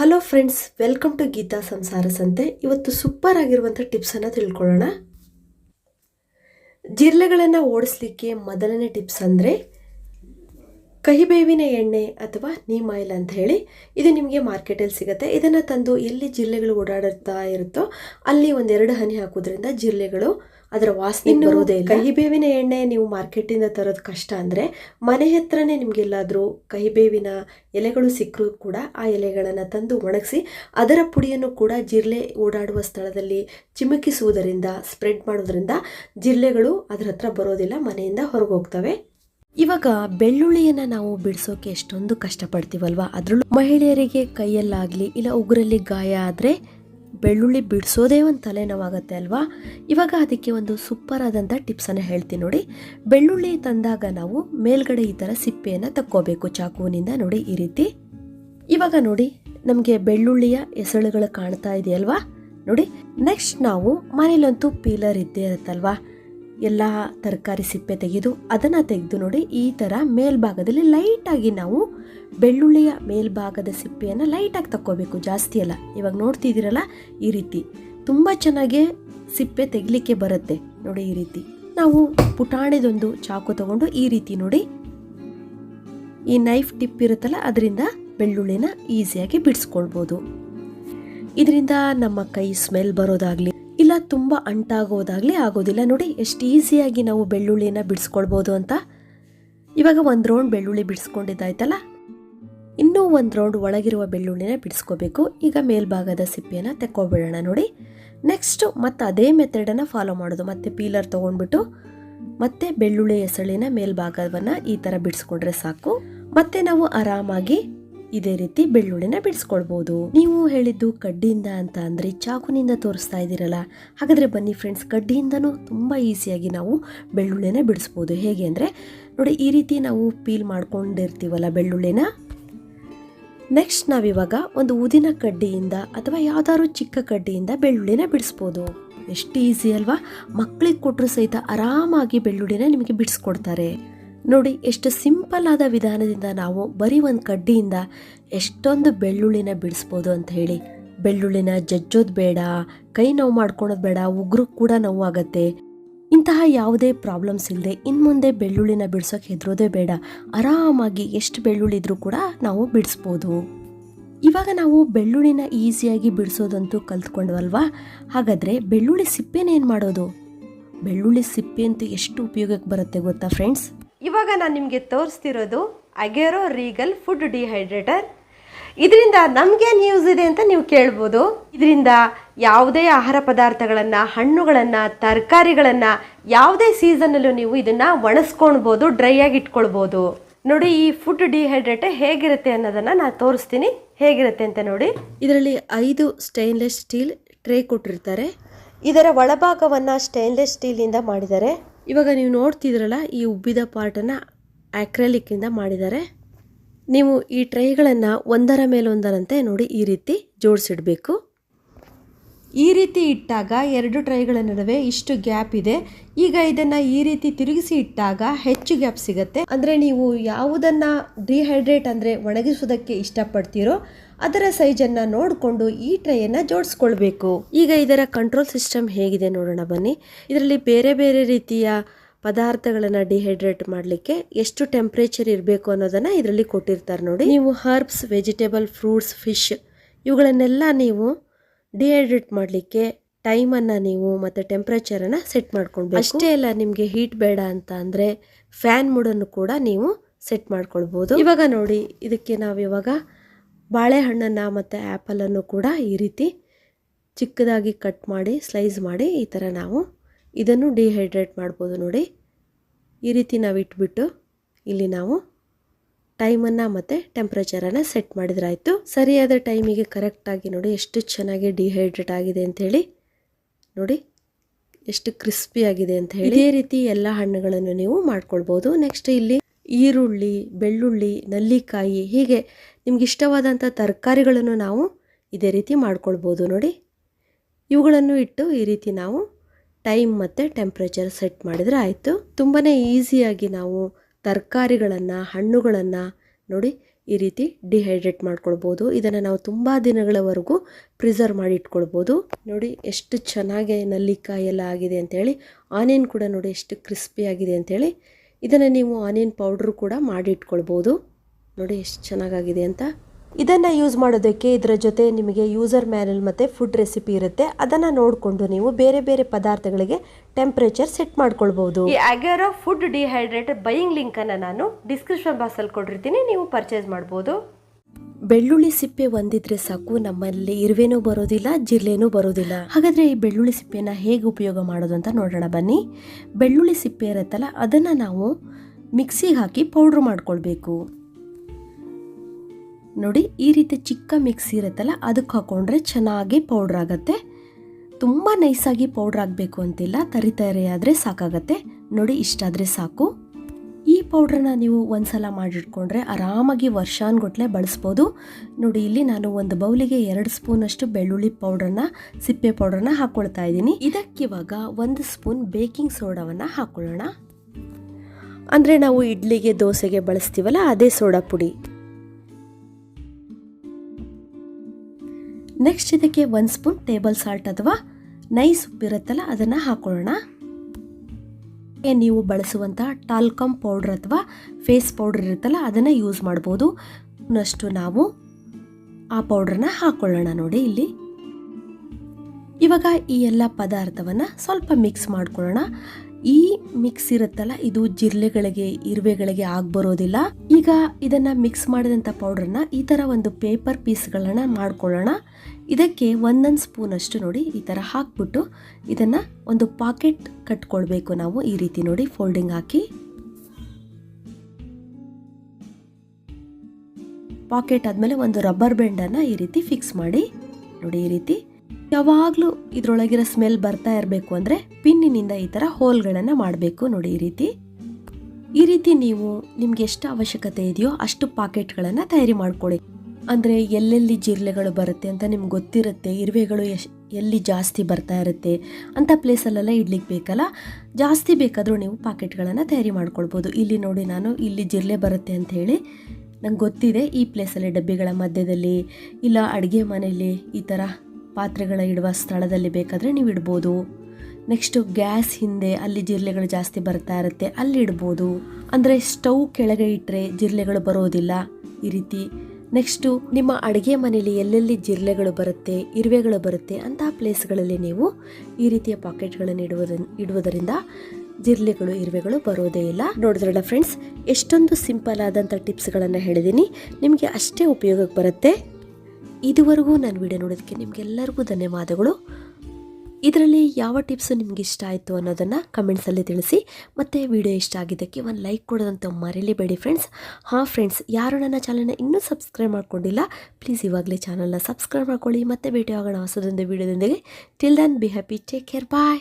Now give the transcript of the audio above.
Hello friends welcome to Geetha Samsara Sante ಇವತ್ತು super ಆಗಿರುವಂಥ ಟಿಪ್ಸನ್ನು ತಿಳ್ಕೊಳ್ಳೋಣ. ಜಿರ್ಲೆಗಳನ್ನು ಓಡಿಸ್ಲಿಕ್ಕೆ ಮೊದಲನೇ ಟಿಪ್ಸ್ ಅಂದರೆ ಕಹಿಬೇವಿನ ಎಣ್ಣೆ ಅಥವಾ ನೀಮ್ ಆಯಿಲ್ ಅಂತ ಹೇಳಿ. ಇದು ನಿಮಗೆ ಮಾರ್ಕೆಟಲ್ಲಿ ಸಿಗುತ್ತೆ. ಇದನ್ನು ತಂದು ಎಲ್ಲಿ ಜಿರ್ಲೆಗಳು ಓಡಾಡುತ್ತಾ ಇರುತ್ತೋ ಅಲ್ಲಿ ಒಂದೆರಡು ಹನಿ ಹಾಕೋದ್ರಿಂದ ಜಿರ್ಲೆಗಳು ಅದರ ವಾಸನೆ ಬರೋದೇ ಇಲ್ಲ. ಕಹಿಬೇವಿನ ಎಣ್ಣೆ ನೀವು ಮಾರ್ಕೆಟಿಂದ ತರೋದು ಕಷ್ಟ ಅಂದರೆ ಮನೆ ಹತ್ರನೇ ನಿಮಗೆಲ್ಲಾದರೂ ಕಹಿಬೇವಿನ ಎಲೆಗಳು ಸಿಕ್ಕರೂ ಕೂಡ ಆ ಎಲೆಗಳನ್ನು ತಂದು ಒಣಗಿಸಿ ಅದರ ಪುಡಿಯನ್ನು ಕೂಡ ಜಿರ್ಲೆ ಓಡಾಡುವ ಸ್ಥಳದಲ್ಲಿ ಚಿಮುಕಿಸುವುದರಿಂದ ಸ್ಪ್ರೆಡ್ ಮಾಡೋದ್ರಿಂದ ಜಿರ್ಲೆಗಳು ಅದರ ಹತ್ರ ಬರೋದಿಲ್ಲ ಮನೆಯಿಂದ ಹೊರಗೆ ಹೋಗ್ತವೆ ಇವಾಗ ಬೆಳ್ಳುಳ್ಳಿಯನ್ನು ನಾವು ಬಿಡಿಸೋಕೆ ಎಷ್ಟೊಂದು ಕಷ್ಟಪಡ್ತೀವಲ್ವಾ? ಅದರಲ್ಲೂ ಮಹಿಳೆಯರಿಗೆ ಕೈಯಲ್ಲಾಗಲಿ ಇಲ್ಲ ಉಗುರಲ್ಲಿ ಗಾಯ ಆದರೆ ಬೆಳ್ಳುಳ್ಳಿ ಬಿಡಿಸೋದೇ ಒಂದು ತಲೆನೋವಾಗುತ್ತೆ ಅಲ್ವಾ? ಇವಾಗ ಅದಕ್ಕೆ ಒಂದು ಸೂಪರ್ ಆದಂಥ ಟಿಪ್ಸನ್ನು ಹೇಳ್ತೀನಿ ನೋಡಿ. ಬೆಳ್ಳುಳ್ಳಿ ತಂದಾಗ ನಾವು ಮೇಲ್ಗಡೆ ಈ ಥರ ಸಿಪ್ಪೆಯನ್ನು ತಕ್ಕೋಬೇಕು, ಚಾಕುವಿನಿಂದ ನೋಡಿ ಈ ರೀತಿ. ಇವಾಗ ನೋಡಿ, ನಮಗೆ ಬೆಳ್ಳುಳ್ಳಿಯ ಎಸಳುಗಳು ಕಾಣ್ತಾ ಇದೆಯಲ್ವಾ? ನೋಡಿ ನೆಕ್ಸ್ಟ್ ನಾವು ಮನೇಲಂತೂ ಪೀಲರ್ ಇದ್ದೇ ಇರುತ್ತಲ್ವಾ? ಎಲ್ಲ ತರಕಾರಿ ಸಿಪ್ಪೆ ತೆಗೆದು ಅದನ್ನು ತೆಗೆದು ನೋಡಿ ಈ ಥರ ಮೇಲ್ಭಾಗದಲ್ಲಿ ಲೈಟಾಗಿ ನಾವು ಬೆಳ್ಳುಳ್ಳಿಯ ಮೇಲ್ಭಾಗದ ಸಿಪ್ಪೆಯನ್ನು ಲೈಟಾಗಿ ತಕ್ಕೋಬೇಕು. ಜಾಸ್ತಿ ಅಲ್ಲ. ಇವಾಗ ನೋಡ್ತಿದ್ದೀರಲ್ಲ ಈ ರೀತಿ. ತುಂಬ ಚೆನ್ನಾಗಿ ಸಿಪ್ಪೆ ತೆಗಲಿಕ್ಕೆ ಬರುತ್ತೆ. ನೋಡಿ ಈ ರೀತಿ. ನಾವು ಪುಟಾಣಿದೊಂದು ಚಾಕು ತಗೊಂಡು ಈ ರೀತಿ ನೋಡಿ. ಈ ನೈಫ್ ಟಿಪ್ ಇರುತ್ತಲ್ಲ, ಅದರಿಂದ ಬೆಳ್ಳುಳ್ಳಿನ ಈಸಿಯಾಗಿ ಬಿಡಿಸ್ಕೊಳ್ಬೋದು. ಇದರಿಂದ ನಮ್ಮ ಕೈ ಸ್ಮೆಲ್ ಬರೋದಾಗ್ಲಿ ಇಲ್ಲ ತುಂಬ ಅಂಟಾಗೋದಾಗಲಿ ಆಗೋದಿಲ್ಲ. ನೋಡಿ, ಎಷ್ಟು ಈಸಿಯಾಗಿ ನಾವು ಬೆಳ್ಳುಳ್ಳಿನ ಬಿಡಿಸ್ಕೊಳ್ಬೋದು ಅಂತ. ಇವಾಗ ಒಂದು ರೌಂಡ್ ಬೆಳ್ಳುಳ್ಳಿ ಬಿಡಿಸ್ಕೊಂಡಿದ್ದಾಯ್ತಲ್ಲ? ಇನ್ನೂ ಒಂದು ರೌಂಡ್ ಒಳಗಿರುವ ಬೆಳ್ಳುಳ್ಳಿನ ಬಿಡಿಸ್ಕೋಬೇಕು. ಈಗ ಮೇಲ್ಭಾಗದ ಸಿಪ್ಪೆಯನ್ನು ತೆಕ್ಕೊಬಿಡೋಣ ನೋಡಿ. ನೆಕ್ಸ್ಟು ಮತ್ತೆ ಅದೇ ಮೆಥಡನ್ನು ಫಾಲೋ ಮಾಡೋದು. ಮತ್ತೆ ಪೀಲರ್ ತೊಗೊಂಡ್ಬಿಟ್ಟು ಮತ್ತೆ ಬೆಳ್ಳುಳ್ಳಿ ಎಸಳಿನ ಮೇಲ್ಭಾಗವನ್ನು ಈ ಥರ ಬಿಡಿಸ್ಕೊಂಡ್ರೆ ಸಾಕು. ಮತ್ತೆ ನಾವು ಆರಾಮಾಗಿ ಇದೇ ರೀತಿ ಬೆಳ್ಳುಳ್ಳಿನ ಬಿಡಿಸ್ಕೊಳ್ಬಹುದು ನೀವು ಹೇಳಿದ್ದು ಕಡ್ಡಿಯಿಂದ ಅಂತ ಅಂದ್ರೆ ಚಾಕುನಿಂದ ತೋರಿಸ್ತಾ ಇದ್ದೀರಲ್ಲ, ಹಾಗಾದ್ರೆ ಬನ್ನಿ ಫ್ರೆಂಡ್ಸ್ ಕಡ್ಡಿಯಿಂದನೂ ತುಂಬಾ ಈಸಿಯಾಗಿ ನಾವು ಬೆಳ್ಳುಳ್ಳಿನ ಬಿಡಿಸ್ಬೋದು. ಹೇಗೆ ಅಂದ್ರೆ, ನೋಡಿ ಈ ರೀತಿ ನಾವು ಪೀಲ್ ಮಾಡ್ಕೊಂಡಿರ್ತೀವಲ್ಲ ಬೆಳ್ಳುಳ್ಳಿನ? ನೆಕ್ಸ್ಟ್ ನಾವಿವಾಗ ಒಂದು ಊದಿನ ಕಡ್ಡಿಯಿಂದ ಅಥವಾ ಯಾವ್ದಾದ್ರು ಚಿಕ್ಕ ಕಡ್ಡಿಯಿಂದ ಬೆಳ್ಳುಳ್ಳಿನ ಬಿಡಿಸ್ಬೋದು. ಎಷ್ಟು ಈಸಿ ಅಲ್ವಾ? ಮಕ್ಕಳಿಗೆ ಕೊಟ್ಟರು ಸಹಿತ ಆರಾಮಾಗಿ ಬೆಳ್ಳುಳ್ಳಿನ ನಿಮಗೆ ಬಿಡಿಸ್ಕೊಡ್ತಾರೆ. ನೋಡಿ ಎಷ್ಟು ಸಿಂಪಲ್ ಆದ ವಿಧಾನದಿಂದ ನಾವು ಬರೀ ಒಂದು ಕಡ್ಡಿಯಿಂದ ಎಷ್ಟೊಂದು ಬೆಳ್ಳುಳ್ಳಿನ ಬಿಡಿಸ್ಬೋದು ಅಂತ ಹೇಳಿ. ಬೆಳ್ಳುಳ್ಳಿನ ಜಜ್ಜೋದು ಬೇಡ, ಕೈ ನೋವು ಮಾಡ್ಕೊಳೋದು ಬೇಡ, ಉಗುರು ಕೂಡ ನೋವಾಗತ್ತೆ ಇಂತಹ ಯಾವುದೇ ಪ್ರಾಬ್ಲಮ್ಸ್ ಇಲ್ಲದೆ ಇನ್ಮುಂದೆ ಬೆಳ್ಳುಳ್ಳಿನ ಬಿಡಿಸೋಕೆ ಹೆದರೋದೇ ಬೇಡ. ಆರಾಮಾಗಿ ಎಷ್ಟು ಬೆಳ್ಳುಳ್ಳಿ ಇದ್ರೂ ಕೂಡ ನಾವು ಬಿಡಿಸ್ಬೋದು. ಇವಾಗ ನಾವು ಬೆಳ್ಳುಳ್ಳಿನ ಈಸಿಯಾಗಿ ಬಿಡಿಸೋದಂತೂ ಕಲ್ತ್ಕೊಂಡ್ವಲ್ವಾ? ಹಾಗಾದರೆ ಬೆಳ್ಳುಳ್ಳಿ ಸಿಪ್ಪೆನೇನು ಮಾಡೋದು? ಬೆಳ್ಳುಳ್ಳಿ ಸಿಪ್ಪೆ ಅಂತೂ ಎಷ್ಟು ಉಪಯೋಗಕ್ಕೆ ಬರುತ್ತೆ ಗೊತ್ತಾ ಫ್ರೆಂಡ್ಸ್ ಇವಾಗ ನಾನು ನಿಮಗೆ ತೋರಿಸ್ತಿರೋದು ಅಗೇರೋ ರೀಗಲ್ ಫುಡ್ ಡಿಹೈಡ್ರೇಟರ್ ಇದರಿಂದ ನಮಗೇನು ಯೂಸ್ ಇದೆ ಅಂತ ನೀವು ಕೇಳ್ಬೋದು. ಇದರಿಂದ ಯಾವುದೇ ಆಹಾರ ಪದಾರ್ಥಗಳನ್ನು, ಹಣ್ಣುಗಳನ್ನು, ತರಕಾರಿಗಳನ್ನು ಯಾವುದೇ ಸೀಸನಲ್ಲೂ ನೀವು ಇದನ್ನು ಒಣಸ್ಕೊಳ್ಬೋದು ಡ್ರೈ ಆಗಿ ಇಟ್ಕೊಳ್ಬೋದು. ನೋಡಿ ಈ ಫುಡ್ ಡಿಹೈಡ್ರೇಟರ್ ಹೇಗಿರುತ್ತೆ ಅನ್ನೋದನ್ನು ನಾನು ತೋರಿಸ್ತೀನಿ. ಹೇಗಿರುತ್ತೆ ಅಂತ ನೋಡಿ. ಇದರಲ್ಲಿ ಐದು ಸ್ಟೈನ್ಲೆಸ್ ಸ್ಟೀಲ್ ಟ್ರೇ ಕೊಟ್ಟಿರ್ತಾರೆ. ಇದರ ಒಳಭಾಗವನ್ನು ಸ್ಟೈನ್ಲೆಸ್ ಸ್ಟೀಲಿಂದ ಮಾಡಿದ್ದಾರೆ. ಇವಾಗ ನೀವು ನೋಡ್ತಿದ್ರಲ್ಲ ಈ ಉಬ್ಬಿದ ಪಾರ್ಟನ್ನು ಆಕ್ರೆಲಿಕ್ಕಿಂದ ಮಾಡಿದ್ದಾರೆ. ನೀವು ಈ ಟ್ರೈಗಳನ್ನು ಒಂದರ ಮೇಲೊಂದರಂತೆ ನೋಡಿ ಈ ರೀತಿ ಜೋಡಿಸಿಡಬೇಕು. ಈ ರೀತಿ ಇಟ್ಟಾಗ ಎರಡು ಟ್ರೈಗಳ ನಡುವೆ ಇಷ್ಟು ಗ್ಯಾಪ್ ಇದೆ. ಈಗ ಇದನ್ನ ಈ ರೀತಿ ತಿರುಗಿಸಿ ಇಟ್ಟಾಗ ಹೆಚ್ಚು ಗ್ಯಾಪ್ ಸಿಗುತ್ತೆ. ಅಂದ್ರೆ ನೀವು ಯಾವುದನ್ನ ಡಿಹೈಡ್ರೇಟ್ ಅಂದ್ರೆ ಒಣಗಿಸುವುದಕ್ಕೆ ಇಷ್ಟಪಡ್ತೀರೋ ಅದರ ಸೈಜನ್ನು ನೋಡಿಕೊಂಡು ಈ ಟ್ರೈಯನ್ನು ಜೋಡಿಸ್ಕೊಳ್ಬೇಕು. ಈಗ ಇದರ ಕಂಟ್ರೋಲ್ ಸಿಸ್ಟಮ್ ಹೇಗಿದೆ ನೋಡೋಣ ಬನ್ನಿ. ಇದರಲ್ಲಿ ಬೇರೆ ಬೇರೆ ರೀತಿಯ ಪದಾರ್ಥಗಳನ್ನು ಡಿಹೈಡ್ರೇಟ್ ಮಾಡಲಿಕ್ಕೆ ಎಷ್ಟು ಟೆಂಪ್ರೇಚರ್ ಇರಬೇಕು ಅನ್ನೋದನ್ನು ಇದರಲ್ಲಿ ಕೊಟ್ಟಿರ್ತಾರೆ ನೋಡಿ. ನೀವು ಹರ್ಬ್ಸ್ ವೆಜಿಟೇಬಲ್ ಫ್ರೂಟ್ಸ್ ಫಿಶ್ ಇವುಗಳನ್ನೆಲ್ಲ ನೀವು ಡಿಹೈಡ್ರೇಟ್ ಮಾಡಲಿಕ್ಕೆ ಟೈಮನ್ನು ನೀವು ಮತ್ತು ಟೆಂಪ್ರೇಚರನ್ನು ಸೆಟ್ ಮಾಡ್ಕೊಳ್ಬೇಕು. ಅಷ್ಟೇ ಅಲ್ಲ, ನಿಮಗೆ ಹೀಟ್ ಬೇಡ ಅಂತ ಅಂದರೆ ಫ್ಯಾನ್ ಮೂಡನ್ನು ಕೂಡ ನೀವು ಸೆಟ್ ಮಾಡ್ಕೊಳ್ಬೋದು. ಇವಾಗ ನೋಡಿ, ಇದಕ್ಕೆ ನಾವು ಇವಾಗ ಬಾಳೆಹಣ್ಣನ್ನು ಮತ್ತು ಆ್ಯಪಲನ್ನು ಕೂಡ ಈ ರೀತಿ ಚಿಕ್ಕದಾಗಿ ಕಟ್ ಮಾಡಿ, ಸ್ಲೈಸ್ ಮಾಡಿ ಈ ಥರ ನಾವು ಇದನ್ನು ಡಿಹೈಡ್ರೇಟ್ ಮಾಡ್ಬೋದು ನೋಡಿ. ಈ ರೀತಿ ನಾವು ಇಟ್ಬಿಟ್ಟು ಇಲ್ಲಿ ನಾವು ಟೈಮನ್ನು ಮತ್ತು ಟೆಂಪ್ರೇಚರನ್ನು ಸೆಟ್ ಮಾಡಿದ್ರಾಯಿತು. ಸರಿಯಾದ ಟೈಮಿಗೆ ಕರೆಕ್ಟಾಗಿ ನೋಡಿ ಎಷ್ಟು ಚೆನ್ನಾಗಿ ಡಿಹೈಡ್ರೇಟ್ ಆಗಿದೆ ಅಂಥೇಳಿ ನೋಡಿ ಎಷ್ಟು ಕ್ರಿಸ್ಪಿ ಆಗಿದೆ ಅಂತ ಹೇಳಿ ಇದೇ ರೀತಿ ಎಲ್ಲ ಹಣ್ಣುಗಳನ್ನು ನೀವು ಮಾಡ್ಕೊಳ್ಬೋದು. ನೆಕ್ಸ್ಟ್ ಇಲ್ಲಿ ಈರುಳ್ಳಿ, ಬೆಳ್ಳುಳ್ಳಿ, ನಲ್ಲಿಕಾಯಿ ಹೀಗೆ ನಿಮ್ಗೆ ಇಷ್ಟವಾದಂಥ ತರಕಾರಿಗಳನ್ನು ನಾವು ಇದೇ ರೀತಿ ಮಾಡ್ಕೊಳ್ಬೋದು ನೋಡಿ. ಇವುಗಳನ್ನು ಇಟ್ಟು ಈ ರೀತಿ ನಾವು ಟೈಮ್ ಮತ್ತು ಟೆಂಪ್ರೇಚರ್ ಸೆಟ್ ಮಾಡಿದರೆ ಆಯಿತು. ತುಂಬಾ ಈಸಿಯಾಗಿ ನಾವು ತರಕಾರಿಗಳನ್ನು, ಹಣ್ಣುಗಳನ್ನು ನೋಡಿ ಈ ರೀತಿ ಡಿಹೈಡ್ರೇಟ್ ಮಾಡ್ಕೊಳ್ಬೋದು. ಇದನ್ನು ನಾವು ತುಂಬ ದಿನಗಳವರೆಗೂ ಪ್ರಿಸರ್ವ್ ಮಾಡಿ ಇಟ್ಕೊಳ್ಬೋದು. ನೋಡಿ ಎಷ್ಟು ಚೆನ್ನಾಗಿ ನಲ್ಲಿಕಾಯಿ ಎಲ್ಲ ಆಗಿದೆ ಅಂಥೇಳಿ ಆನಿಯನ್ ಕೂಡ ನೋಡಿ ಎಷ್ಟು ಕ್ರಿಸ್ಪಿ ಆಗಿದೆ ಅಂಥೇಳಿ ಇದನ್ನು ನೀವು ಆನಿಯನ್ ಪೌಡ್ರು ಕೂಡ ಮಾಡಿ ಇಟ್ಕೊಳ್ಬೋದು. ನೋಡಿ ಎಷ್ಟು ಚೆನ್ನಾಗಾಗಿದೆ ಅಂತ. ಇದನ್ನು ಯೂಸ್ ಮಾಡೋದಕ್ಕೆ ಇದರ ಜೊತೆ ನಿಮಗೆ ಯೂಸರ್ ಮ್ಯಾನಲ್ ಮತ್ತು ಫುಡ್ ರೆಸಿಪಿ ಇರುತ್ತೆ. ಅದನ್ನು ನೋಡಿಕೊಂಡು ನೀವು ಬೇರೆ ಬೇರೆ ಪದಾರ್ಥಗಳಿಗೆ ಟೆಂಪ್ರೇಚರ್ ಸೆಟ್ ಮಾಡ್ಕೊಳ್ಬೋದು ಈ ಅಗ್ಯಾರೋ ಫುಡ್ ಡಿಹೈಡ್ರೇಟೆಡ್ ಬೈಯಿಂಗ್ ಲಿಂಕನ್ನು ನಾನು ಡಿಸ್ಕ್ರಿಪ್ಷನ್ ಬಾಕ್ಸಲ್ಲಿ ಕೊಟ್ಟಿರ್ತೀನಿ. ನೀವು ಪರ್ಚೇಸ್ ಮಾಡ್ಬೋದು. ಬೆಳ್ಳುಳ್ಳಿ ಸಿಪ್ಪೆ ಒಂದಿದ್ರೆ ಸಾಕು ನಮ್ಮಲ್ಲಿ ಇರುವೆನೂ ಬರೋದಿಲ್ಲ ಜಿರ್ಲೆನೂ ಬರೋದಿಲ್ಲ. ಹಾಗಾದ್ರೆ ಈ ಬೆಳ್ಳುಳ್ಳಿ ಸಿಪ್ಪೆನ ಹೇಗೆ ಉಪಯೋಗ ಮಾಡೋದು ಅಂತ ನೋಡೋಣ ಬನ್ನಿ. ಬೆಳ್ಳುಳ್ಳಿ ಸಿಪ್ಪೆ ಇರುತ್ತಲ್ಲ ಅದನ್ನು ನಾವು ಮಿಕ್ಸಿಗೆ ಹಾಕಿ ಪೌಡ್ರ್ ಮಾಡ್ಕೊಳ್ಬೇಕು. ನೋಡಿ, ಈ ರೀತಿ ಚಿಕ್ಕ ಮಿಕ್ಸಿ ಇರುತ್ತಲ್ಲ, ಅದಕ್ಕೆ ಹಾಕೊಂಡ್ರೆ ಚೆನ್ನಾಗಿ ಪೌಡ್ರ್ ಆಗುತ್ತೆ. ತುಂಬ ನೈಸಾಗಿ ಪೌಡ್ರ್ ಆಗಬೇಕು ಅಂತಿಲ್ಲ, ತರಿ ತರಿ ಆದರೆ ಸಾಕಾಗತ್ತೆ. ನೋಡಿ ಇಷ್ಟಾದರೆ ಸಾಕು. ಈ ಪೌಡ್ರನ್ನ ನೀವು ಒಂದ್ಸಲ ಮಾಡಿಟ್ಕೊಂಡ್ರೆ ಆರಾಮಾಗಿ ವರ್ಷಾನ್ಗಟ್ಲೆ ಬಳಸ್ಬೋದು. ನೋಡಿ, ಇಲ್ಲಿ ನಾನು ಒಂದು ಬೌಲಿಗೆ ಎರಡು ಸ್ಪೂನಷ್ಟು ಬೆಳ್ಳುಳ್ಳಿ ಪೌಡ್ರನ್ನ ಸಿಪ್ಪೆ ಪೌಡ್ರನ್ನ ಹಾಕ್ಕೊಳ್ತಾ ಇದ್ದೀನಿ. ಇದಕ್ಕಿವಾಗ ಒಂದು ಸ್ಪೂನ್ ಬೇಕಿಂಗ್ ಸೋಡಾವನ್ನು ಹಾಕ್ಕೊಳ್ಳೋಣ ಅಂದರೆ ನಾವು ಇಡ್ಲಿಗೆ, ದೋಸೆಗೆ ಬಳಸ್ತೀವಲ್ಲ, ಅದೇ ಸೋಡಾ ಪುಡಿ. ನೆಕ್ಸ್ಟ್ ಇದಕ್ಕೆ ಒನ್ ಸ್ಪೂನ್ ಟೇಬಲ್ ಸಾಲ್ಟ್ ಅಥವಾ ನೈಸ್ ಉಪ್ಪಿರುತ್ತಲ್ಲ, ಅದನ್ನು ಹಾಕೊಳ್ಳೋಣ. ನೀವು ಬಳಸುವಂಥ ಟಾಲ್ಕಮ್ ಪೌಡ್ರ್ ಅಥವಾ ಫೇಸ್ ಪೌಡ್ರ್ ಇರುತ್ತಲ್ಲ, ಅದನ್ನು ಯೂಸ್ ಮಾಡ್ಬೋದು. ನಷ್ಟು ನಾವು ಆ ಪೌಡ್ರನ್ನ ಹಾಕೊಳ್ಳೋಣ ನೋಡಿ ಇಲ್ಲಿ. ಇವಾಗ ಈ ಎಲ್ಲ ಪದಾರ್ಥವನ್ನು ಸ್ವಲ್ಪ ಮಿಕ್ಸ್ ಮಾಡ್ಕೊಳ್ಳೋಣ. ಈ ಮಿಕ್ಸ್ ಇರುತ್ತಲ್ಲ, ಇದು ಜಿರ್ಲೆಗಳಿಗೆ, ಇರುವೆಗಳಿಗೆ ಆಗ್ಬರೋದಿಲ್ಲ ಈಗ ಇದನ್ನ ಮಿಕ್ಸ್ ಮಾಡಿದಂಥ ಪೌಡರ್ನ ಈ ಥರ ಒಂದು ಪೇಪರ್ ಪೀಸ್ಗಳನ್ನ ಮಾಡ್ಕೊಳ್ಳೋಣ. ಇದಕ್ಕೆ ಒಂದೊಂದು ಸ್ಪೂನ್ ಅಷ್ಟು ನೋಡಿ ಈ ಥರ ಹಾಕ್ಬಿಟ್ಟು ಇದನ್ನ ಒಂದು ಪಾಕೆಟ್ ಕಟ್ಕೊಳ್ಬೇಕು ನಾವು ಈ ರೀತಿ ನೋಡಿ ಫೋಲ್ಡಿಂಗ್ ಹಾಕಿ. ಪಾಕೆಟ್ ಆದಮೇಲೆ ಒಂದು ರಬ್ಬರ್ ಬೆಂಡನ್ನು ಈ ರೀತಿ ಫಿಕ್ಸ್ ಮಾಡಿ. ನೋಡಿ ಈ ರೀತಿ ಯಾವಾಗಲೂ ಇದ್ರೊಳಗಿರ ಸ್ಮೆಲ್ ಬರ್ತಾ ಇರಬೇಕು ಅಂದರೆ ಪಿನ್ನಿನಿಂದ ಈ ಥರ ಹೋಲ್ಗಳನ್ನು ಮಾಡಬೇಕು ನೋಡಿ ಈ ರೀತಿ. ಈ ರೀತಿ ನೀವು ನಿಮ್ಗೆ ಎಷ್ಟು ಅವಶ್ಯಕತೆ ಇದೆಯೋ ಅಷ್ಟು ಪಾಕೆಟ್ಗಳನ್ನು ತಯಾರಿ ಮಾಡ್ಕೊಳ್ಳಿ. ಅಂದರೆ ಎಲ್ಲೆಲ್ಲಿ ಜಿರ್ಲೆಗಳು ಬರುತ್ತೆ ಅಂತ ನಿಮ್ಗೆ ಗೊತ್ತಿರುತ್ತೆ, ಇರುವೆಗಳು ಎಲ್ಲಿ ಜಾಸ್ತಿ ಬರ್ತಾ ಇರುತ್ತೆ ಅಂಥ ಪ್ಲೇಸಲ್ಲೆಲ್ಲ ಇಡ್ಲಿಕ್ಕೆ ಬೇಕಲ್ಲ? ಜಾಸ್ತಿ ಬೇಕಾದರೂ ನೀವು ಪಾಕೆಟ್ಗಳನ್ನು ತಯಾರಿ ಮಾಡ್ಕೊಳ್ಬೋದು. ಇಲ್ಲಿ ನೋಡಿ ನಾನು, ಇಲ್ಲಿ ಜಿರ್ಲೆ ಬರುತ್ತೆ ಅಂತ ಹೇಳಿ ನಂಗೆ ಗೊತ್ತಿದೆ ಈ ಪ್ಲೇಸಲ್ಲಿ ಡಬ್ಬಿಗಳ ಮಧ್ಯದಲ್ಲಿ ಇಲ್ಲ ಅಡುಗೆ ಮನೆಯಲ್ಲಿ ಈ ಥರ ಪಾತ್ರೆಗಳ ಇಡುವ ಸ್ಥಳದಲ್ಲಿ ಬೇಕಾದರೆ ನೀವು ಇಡ್ಬೋದು. ನೆಕ್ಸ್ಟು ಗ್ಯಾಸ್ ಹಿಂದೆ ಅಲ್ಲಿ ಜಿರ್ಲೆಗಳು ಜಾಸ್ತಿ ಬರ್ತಾ ಇರುತ್ತೆ, ಅಲ್ಲಿ ಇಡ್ಬೋದು. ಅಂದರೆ ಸ್ಟವ್ ಕೆಳಗೆ ಇಟ್ಟರೆ ಜಿರ್ಲೆಗಳು ಬರೋದಿಲ್ಲ. ಈ ರೀತಿ ನೆಕ್ಸ್ಟು ನಿಮ್ಮ ಅಡುಗೆ ಮನೆಯಲ್ಲಿ ಎಲ್ಲೆಲ್ಲಿ ಜಿರ್ಲೆಗಳು ಬರುತ್ತೆ, ಇರುವೆಗಳು ಬರುತ್ತೆ, ಅಂತಹ ಪ್ಲೇಸ್ಗಳಲ್ಲಿ ನೀವು ಈ ರೀತಿಯ ಪಾಕೆಟ್ಗಳನ್ನು ಇಡುವುದ, ಇಡುವುದರಿಂದ ಜಿರಲೆಗಳು, ಇರುವೆಗಳು ಬರೋದೇ ಇಲ್ಲ. ನೋಡಿದ್ರಲ್ಲ ಫ್ರೆಂಡ್ಸ್ ಎಷ್ಟೊಂದು ಸಿಂಪಲ್ ಆದಂಥ ಟಿಪ್ಸ್ಗಳನ್ನು ಹೇಳಿದ್ದೀನಿ ನಿಮಗೆ ಅಷ್ಟೇ ಉಪಯೋಗಕ್ಕೆ ಬರುತ್ತೆ. ಇದುವರೆಗೂ ನಾನು ವಿಡಿಯೋ ನೋಡೋದಕ್ಕೆ ನಿಮಗೆಲ್ಲರಿಗೂ ಧನ್ಯವಾದಗಳು. ಇದರಲ್ಲಿ ಯಾವ ಟಿಪ್ಸು ನಿಮ್ಗೆ ಇಷ್ಟ ಆಯಿತು ಅನ್ನೋದನ್ನು ಕಮೆಂಟ್ಸಲ್ಲಿ ತಿಳಿಸಿ. ಮತ್ತು ವಿಡಿಯೋ ಇಷ್ಟ ಆಗಿದ್ದಕ್ಕೆ ಒಂದು ಲೈಕ್ ಕೊಡೋದಂತ ಮರೀಲಿಬೇಡಿ ಫ್ರೆಂಡ್ಸ್ ಹಾಂ ಫ್ರೆಂಡ್ಸ್ ಯಾರು ನನ್ನ ಚಾನಲ್ನ ಇನ್ನೂ ಸಬ್ಸ್ಕ್ರೈಬ್ ಮಾಡ್ಕೊಂಡಿಲ್ಲ ಪ್ಲೀಸ್ ಇವಾಗಲೇ ಚಾನಲ್ನ ಸಬ್ಸ್ಕ್ರೈಬ್ ಮಾಡ್ಕೊಳ್ಳಿ. ಮತ್ತೆ ಭೇಟಿ ಆಗೋಣ ಹೊಸದೊಂದು ವಿಡಿಯೋದೊಂದಿಗೆ till then be happy take care bye